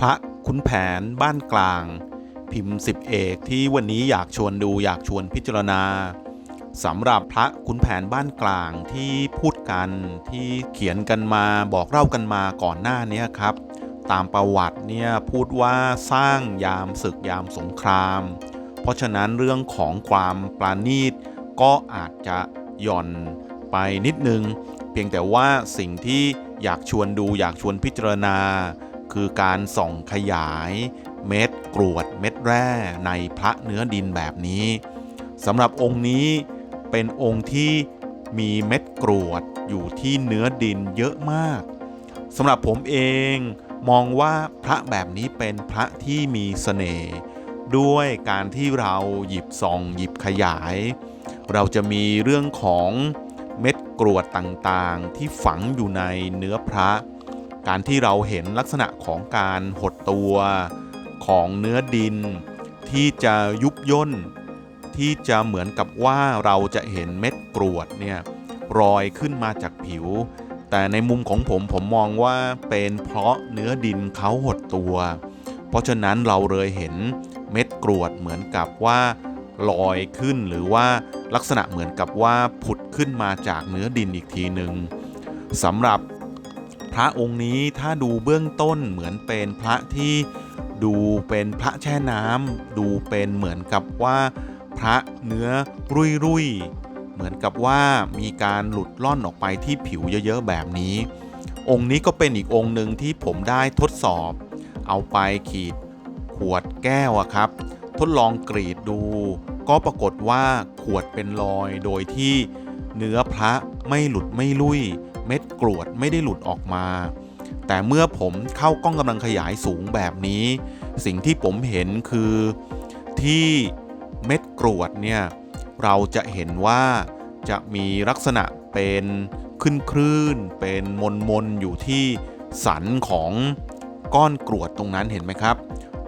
พระขุนแผนบ้านกลาง พิมพ์สิบเอกที่วันนี้อยากชวนดูอยากชวนพิจารณาสำหรับพระขุนแผนบ้านกลางที่พูดกันที่เขียนกันมาบอกเล่ากันมาก่อนหน้านี้ครับ ตามประวัติเนี่ยพูดว่าสร้างยามศึกยามสงคราม เพราะฉะนั้นเรื่องของความปราณีตก็อาจจะหย่อนไปนิดนึง เพียงแต่ว่าสิ่งที่อยากชวนดูอยากชวนพิจารณา คือการส่องขยายเม็ดกรวดเม็ดแร่ในพระเนื้อดินแบบนี้สำหรับองค์นี้เป็นองค์ที่มีเม็ดกรวดอยู่ที่เนื้อดินเยอะมากสำหรับผมเองมองว่าพระแบบนี้เป็นพระที่มีเสน่ห์ด้วยการที่เราหยิบส่องหยิบขยาย เราจะมีเรื่องของเม็ดกรวดต่างๆ ที่ฝังอยู่ในเนื้อพระ การที่เราเห็นลักษณะของการหดตัวของเนื้อดิน ที่จะยุบย่น ที่จะเหมือนกับว่าเราจะเห็นเม็ดกรวดเนี่ยรอยขึ้นมาจากผิว แต่ในมุมของผมผมมองว่าเป็นเพราะเนื้อดินเขาหดตัว เพราะฉะนั้นเราเลยเห็นเม็ดกรวดเหมือนกับว่าลอยขึ้นหรือว่าลักษณะเหมือนกับว่าผุดขึ้นมาจากเนื้อดินอีกทีหนึ่งสำหรับ พระองค์นี้ถ้าดูเบื้องต้นเหมือนเป็นพระที่ดูเป็นพระแช่น้ำดูเป็นเหมือนกับว่าพระเนื้อรุยรุยเหมือนกับว่ามีการหลุดล่อนออกไปที่ผิวเยอะๆแบบนี้ องค์นี้ก็เป็นอีกองค์หนึ่งที่ผมได้ทดสอบ เอาไปขีดขวดแก้วอะครับ ทดลองกรีดดู ก็ปรากฏว่าขวดเป็นรอยโดยที่เนื้อพระไม่หลุดไม่ลุย เม็ดกรวดไม่ได้หลุดออกมา แต่เมื่อผมเข้ากล้องกำลังขยายสูงแบบนี้ สิ่งที่ผมเห็นคือที่เม็ดกรวดเนี่ยเราจะเห็นว่าจะมีลักษณะเป็นขึ้นคลื่นๆเป็นมนมนๆอยู่ที่สันของก้อนกรวดตรงนั้นเห็นไหมครับ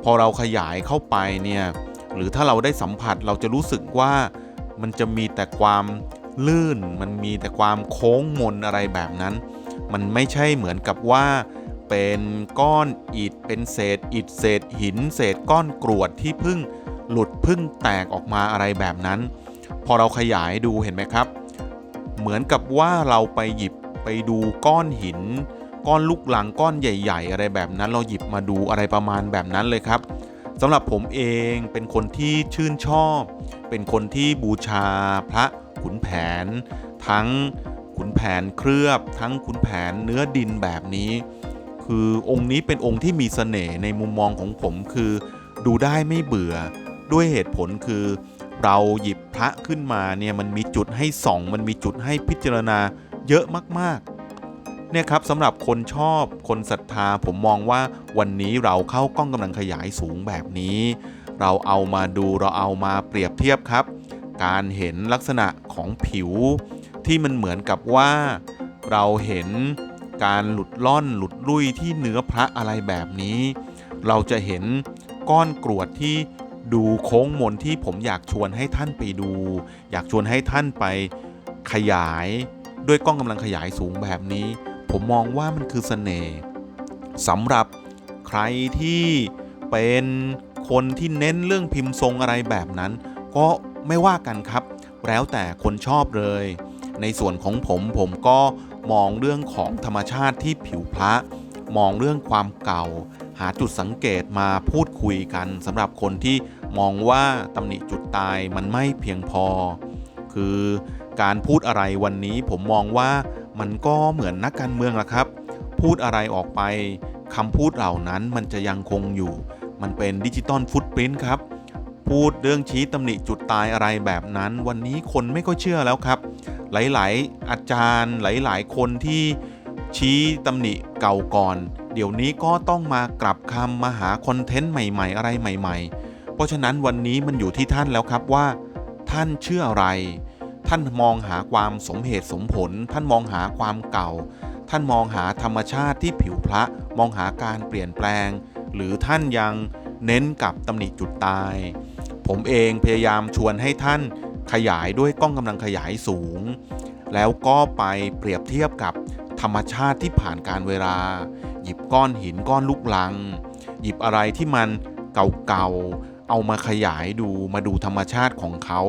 พอเราขยายเข้าไปเนี่ยหรือถ้าเราได้สัมผัสเราจะรู้สึกว่ามันจะมีแต่ความ ลื่น มันมีแต่ความโค้งมนอะไรแบบนั้น มันไม่ใช่เหมือนกับว่าเป็นก้อนอิฐเป็นเศษอิฐเศษหิน เศษก้อนกรวดที่พึ่งหลุดพึ่งแตกออกมาอะไรแบบนั้น พอเราขยายดูเห็นไหมครับ เหมือนกับว่าเราไปหยิบไปดูก้อนหิน ก้อนลูกหลังก้อนใหญ่ ๆ อะไรแบบนั้น เราหยิบมาดูอะไรประมาณแบบนั้นเลยครับสำหรับผมเองเป็นคนที่ชื่นชอบ เป็นคนที่บูชาพระ ขุนแผน ทั้งขุนแผนเคลือบ ทั้งขุนแผนเนื้อดินแบบนี้ คือองค์นี้เป็นองค์ที่มีเสน่ห์ในมุมมองของผมคือ ดูได้ไม่เบื่อ ด้วยเหตุผลคือ เราหยิบพระขึ้นมาเนี่ยมันมีจุดให้ส่อง มันมีจุดให้พิจารณาเยอะมากๆ เนี่ยครับสำหรับคนชอบคนศรัทธาผมมองว่าวันนี้เราเข้ากล้องกำลังขยายสูงแบบนี้ เราเอามาดูเราเอามาเปรียบเทียบครับ การเห็นลักษณะของผิว ที่มันเหมือนกับว่า เราเห็นการหลุดล่อนหลุดลุ่ยที่เนื้อพระอะไรแบบนี้ เราจะเห็นก้อนกรวดที่ดูโค้งมนที่ผมอยากชวนให้ท่านไปดู อยากชวนให้ท่านไปขยายด้วยกล้องกำลังขยายสูงแบบนี้ ผมมองว่ามันคือเสน่ห์สำหรับใครที่เป็นคนที่เน้นเรื่องพิมพ์ทรงอะไรแบบนั้น ก็ ไม่ว่ากันครับ แล้วแต่คนชอบเลย ในส่วนของผมผมก็มองเรื่องของธรรมชาติที่ผิวพระ มองเรื่องความเก่า หาจุดสังเกตมาพูดคุยกันสำหรับคนที่มองว่าตำหนิจุดตายมันไม่เพียงพอ คือการพูดอะไรวันนี้ผมมองว่ามันก็เหมือนนักการเมืองละครับ พูดอะไรออกไปคำพูดเหล่านั้นมันจะยังคงอยู่ มันเป็นดิจิตอลฟุตปรินท์ครับ พูดเรื่องชี้ตำหนิจุดตายอะไรแบบนั้น วันนี้คนไม่ก็เชื่อแล้วครับ หลายๆ อาจารย์หลายๆ คนที่ชี้ตำหนิเก่าก่อน เดี๋ยวนี้ก็ต้องมากลับคำมาหาคอนเทนต์ใหม่ ๆ อะไรใหม่ ๆ เพราะฉะนั้นวันนี้มันอยู่ที่ท่านแล้วครับว่า ท่านเชื่ออะไร ท่านมองหาความสมเหตุสมผล ท่านมองหาความเก่า ท่านมองหาธรรมชาติที่ผิวพระ มองหาการเปลี่ยนแปลง หรือท่านยังเน้นกับตำหนิจุดตาย ผมเองพยายามชวนให้ท่านขยายด้วยกล้องกำลังขยายสูง แล้วก็ไปเปรียบเทียบกับธรรมชาติที่ผ่านการเวลา หยิบก้อนหินก้อนลูกลัง หยิบอะไรที่มันเก่าๆ เอามาขยายดูมาดูธรรมชาติของเขา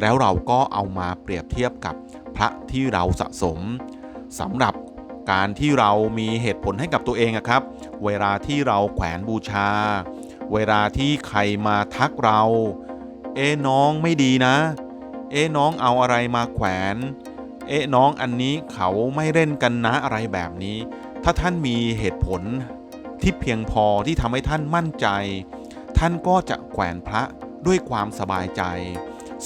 แล้วเราก็เอามาเปรียบเทียบกับพระที่เราสะสมสำหรับการที่เรามีเหตุผลให้กับตัวเองครับ เวลาที่เราแขวนบูชา เวลาที่ใครมาทักเรา เอ๊ะน้องไม่ดีนะ เอ๊ะน้องเอาอะไรมาแขวน เอ๊ะน้องอันนี้เขาไม่เล่นกันนะอะไรแบบนี้ ถ้าท่านมีเหตุผลที่เพียงพอที่ทำให้ท่านมั่นใจ ท่านก็จะแขวนพระด้วยความสบายใจ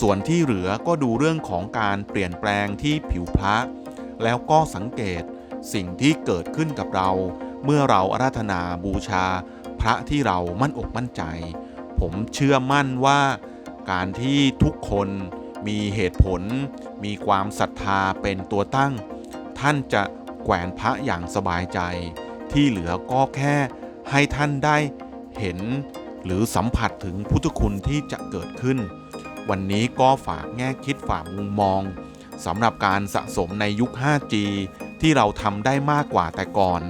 ส่วนที่เหลือก็ดูเรื่องของการเปลี่ยนแปลงที่ผิวพระ แล้วก็สังเกตสิ่งที่เกิดขึ้นกับเรา เมื่อเราอาราธนาบูชา พระที่เรามั่นอกมั่นใจ ผมเชื่อมั่นว่าการที่ทุกคนมีเหตุผล มีความศรัทธาเป็นตัวตั้ง ท่านจะแขวนพระอย่างสบายใจ ที่เหลือก็แค่ให้ท่านได้เห็น หรือสัมผัสถึงพุทธคุณที่จะเกิดขึ้น วันนี้ก็ฝากแง่คิดฝากมุมมองสำหรับการสะสมในยุค 5G ที่เราทำได้มากกว่าแต่ก่อน